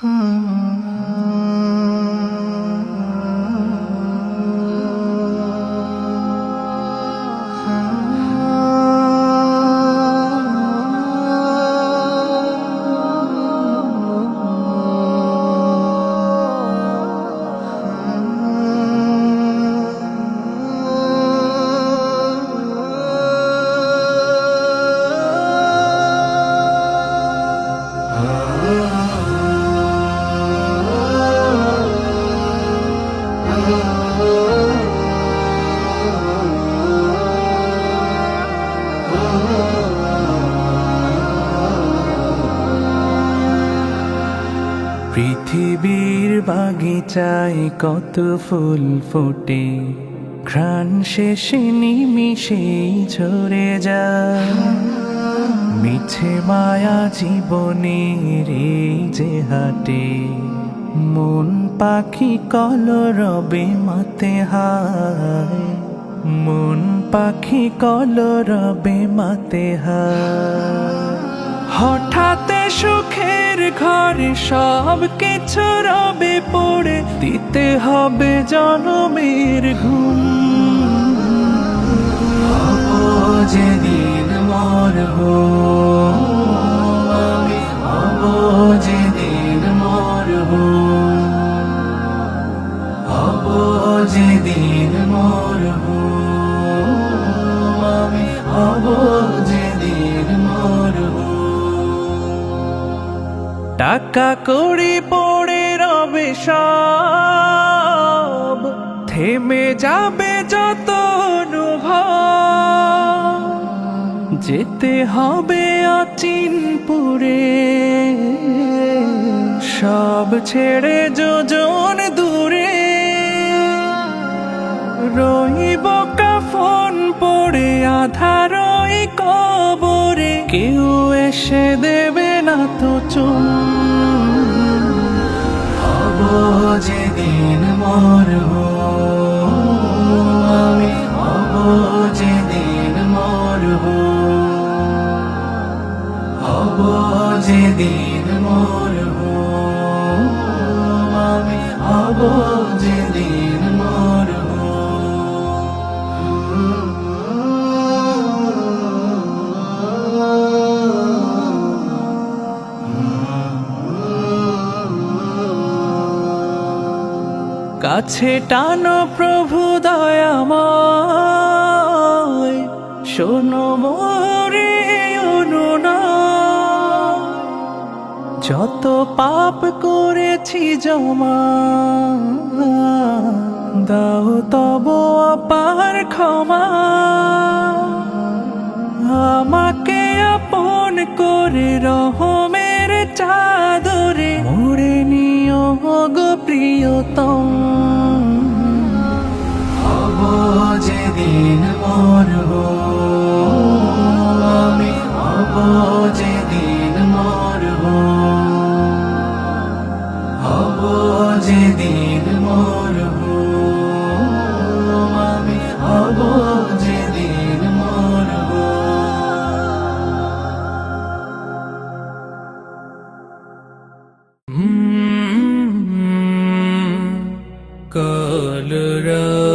Hmm. পৃথিবীর বাগিচায় কত ফুল ফোটে। ঘ্রাণ শেষে নিমিশেই ঝরে যায়। মিছে মায়া জীবনের যে হাটে। মন পাখি কলরবে মাতে হায়। মন পাখি কলরবে মাতে হায়। সুখের ঘরে সব কিছু রবে পড়ে, দিতে হবে জনমের ঘুম। যেদিন মর আমি হব যেদিন মর হব যেদিন মর আমি হব টাকা কড়ি পড়ে রবে সব। থেমে যাবে যত অনুভব। যেতে হবে অচিনপুরে। সব ছেড়ে যোজন দূরে। রইব কাফন পড়ে আধার ওই কবরে। কেউ এসে দেবে না চুম যেদিন মরব। আমি হব যেদিন মরব। হব যেদিন মরব। আমি হব যেদিন কাছে টানো প্রভু দয়াময়। শোনো মোরে যত পাপ করেছি জমা, দাও তব অপার ক্ষমা। আমাকে আপন করে রহমের চাদরে। মোড়ে নিও গো প্রিয়তম। কলরা